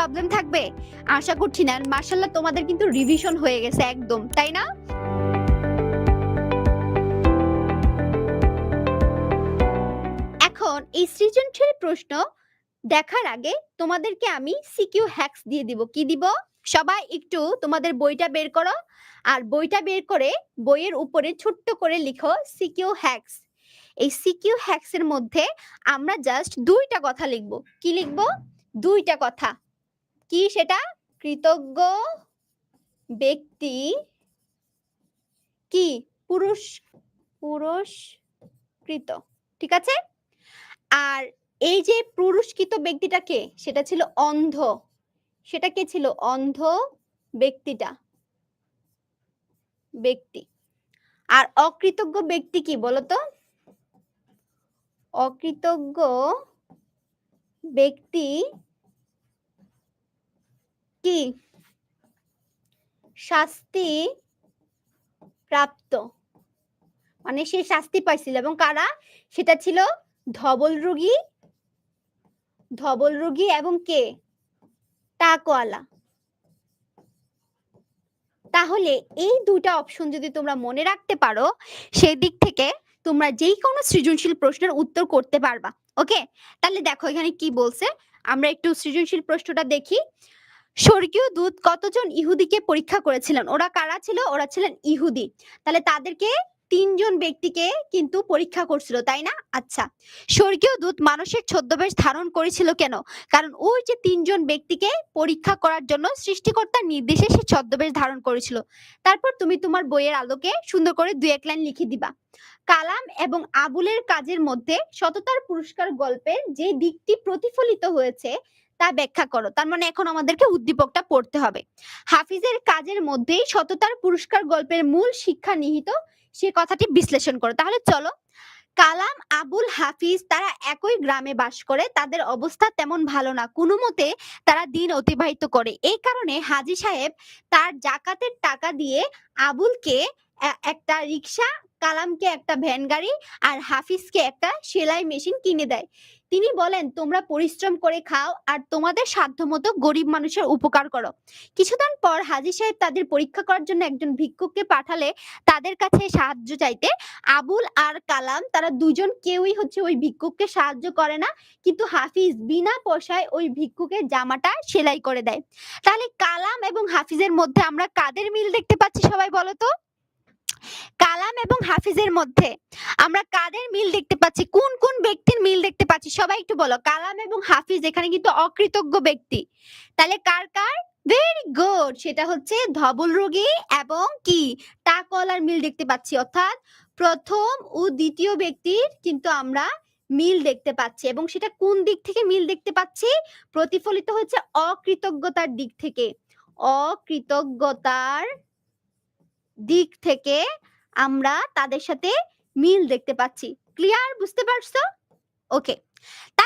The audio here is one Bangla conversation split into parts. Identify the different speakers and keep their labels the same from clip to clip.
Speaker 1: প্রবলেম থাকবে? আশা করছি না। মার্শাল্লাহ তোমাদের কিন্তু রিভিশন হয়ে গেছে একদম, তাই না? এখন, এই সৃজনশীল প্রশ্ন দেখার আগে তোমাদেরকে আমি সিকিউ হ্যাক্স দিয়ে দিব। কি দিব? সবাই একটু তোমাদের বইটা বের করো। আর বইটা বের করে বইয়ের উপরে ছোট্ট করে লিখো সিকিউ হ্যাক্স এই সিকিউ হ্যাক্স এর মধ্যে আমরা জাস্ট দুইটা কথা লিখব। কি লিখব? দুইটা কথা। কি সেটা? কৃতজ্ঞ ব্যক্তি কি? পুরুষ, পুরস্কৃত। ঠিক আছে? আর এই যে পুরস্কৃত ব্যক্তিটা কে? সেটা ছিল অন্ধ। সেটা কে ছিল? অন্ধ ব্যক্তিটা। ব্যক্তি। আর অকৃতজ্ঞ ব্যক্তি কি বলতো? অকৃতজ্ঞ ব্যক্তি কি? শাস্তি প্রাপ্ত। মানে সে শাস্তি পাইছিল এবং কারা? সেটা ছিল ধবল রোগী ধবল রোগী এবং কে? টাকওয়ালা। তাহলে এই দুটা অপশন যদি তোমরা মনে রাখতে পারো, সেই দিক থেকে তোমরা যেই কোনো সৃজনশীল প্রশ্নের উত্তর করতে পারবা। ওকে তাহলে দেখো এখানে কি বলছে? আমরা একটু সৃজনশীল প্রশ্নটা দেখি। স্বর্গীয় দূত কতজন ইহুদিকে পরীক্ষা করেছিলেন? ওরা কারা ছিল? ওরা ছিলেন ইহুদি। তাহলে তাদেরকে তিনজন ব্যক্তিকে কিন্তু পরীক্ষা করছিল, তাই না? আচ্ছা স্বর্গীয় দূত মানুষের ছদ্মবেশ ধারণ করেছিল কেন? কারণ ওই যে তিনজন ব্যক্তিকে পরীক্ষা করার জন্য সৃষ্টিকর্তার নির্দেশে সে ছদ্মবেশ ধারণ করেছিল। তারপর তুমি তোমার বইয়ের আলোকে সুন্দর করে দুই এক লাইন লিখে দিবা। কালাম এবং আবুলের কাজের মধ্যে সততার পুরস্কার গল্পের যে দিকটি প্রতিফলিত হয়েছে তা ব্যাখ্যা করো। তার মানে এখন আমাদেরকে উদ্দীপকটা পড়তে হবে। হাফিজের কাজের মধ্যেই সততার পুরস্কার গল্পের মূল শিক্ষা নিহিত সে কথাটি বিশ্লেষণ করো। তাহলে চলো, কালাম আবুল হাফিজ তারা একই গ্রামে বাস করে, তাদের অবস্থা তেমন ভালো না। কোনো মতে তারা দিন অতিবাহিত করে। এই কারণে হাজি সাহেব তার জাকাতের টাকা দিয়ে আবুলকে একটা রিক্সা কালামকে একটা ভ্যান গাড়ি আর হাফিজকে একটা সেলাই মেশিন কিনে দেয়। তিনি বলেন, তোমরা পরিশ্রম করে খাও আর তোমাদের সাধ্যমতো গরিব মানুষের উপকার করো। কিছুদিন পর হাজি সাহেব তাদের পরীক্ষা করার জন্য একজন ভিক্ষুককে পাঠালে তাদের কাছে সাহায্য চাইতে আবুল আর কালাম, তারা দুজন কেউই হচ্ছে ওই ভিক্ষুককে সাহায্য করে না, কিন্তু হাফিজ বিনা পয়সায় ওই ভিক্ষুকের জামাটা সেলাই করে দেয়। তাহলে কালাম এবং হাফিজের মধ্যে আমরা কাদের মিল দেখতে পাচ্ছি সবাই বলো তো? কালাম এবং হাফিজের মধ্যে। আমরা কাদের মিল দেখতে পাচ্ছি? কোন কোন ব্যক্তির মিল দেখতে পাচ্ছি? সবাই একটু বলো। কালাম এবং হাফিজ এখানে কিন্তু অকৃতজ্ঞ ব্যক্তি। তাহলে কার কার? ভেরি গুড সেটা হচ্ছে ধবল রোগী এবং কি? টাকলার মিল দেখতে পাচ্ছি। অর্থাৎ প্রথম ও দ্বিতীয় ব্যক্তির কিন্তু আমরা মিল দেখতে পাচ্ছি এবং সেটা কোন দিক থেকে মিল দেখতে পাচ্ছি? প্রতিফলিত হচ্ছে অকৃতজ্ঞতার দিক থেকে। অকৃতজ্ঞতার দিক থেকে আমরা তাদের সাথে মিল দেখতে পাচ্ছি। ক্লিয়ার বুঝতে পারছ? ওকে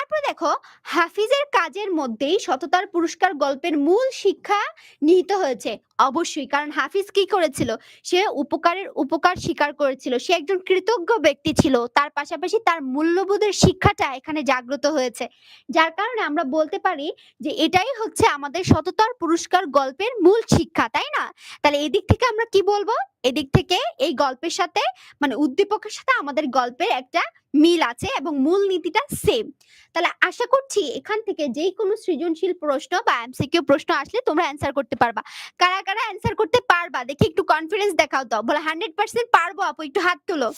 Speaker 1: তারপর দেখো, হাফিজের কাজের মধ্যেই সততার পুরস্কার গল্পের মূল শিক্ষা নিহিত হয়েছে। অবশ্যই, কারণ হাফিজ কি করেছিল? সে উপকারের উপকার স্বীকার করেছিল। সে একজন কৃতজ্ঞ ব্যক্তি ছিল। তার পাশাপাশি তার মূল্যবোধের শিক্ষাটা এখানে জাগ্রত হয়েছে। যার কারণে আমরা বলতে পারি যে এটাই হচ্ছে আমাদের সততার পুরস্কার গল্পের মূল শিক্ষা, তাই না? তাহলে এদিক থেকে আমরা কি বলব? এদিক থেকে এই গল্পের সাথে মানে উদ্দীপকের সাথে আমাদের গল্পের একটা মিল আছে এবং মূল নীতিটা সেম তাহলে আশা করছি এখান থেকে যেই কোনো সৃজনশীল প্রশ্ন বা এমসিকিউ প্রশ্ন আসলে তোমরা অ্যান্সার করতে পারবা। কারা কারা অ্যান্সার করতে পারবা? দেখি একটু কনফিডেন্স দেখাও তো। বলে হান্ড্রেড পার্সেন্ট পারব আপু, একটু হাত তুলো।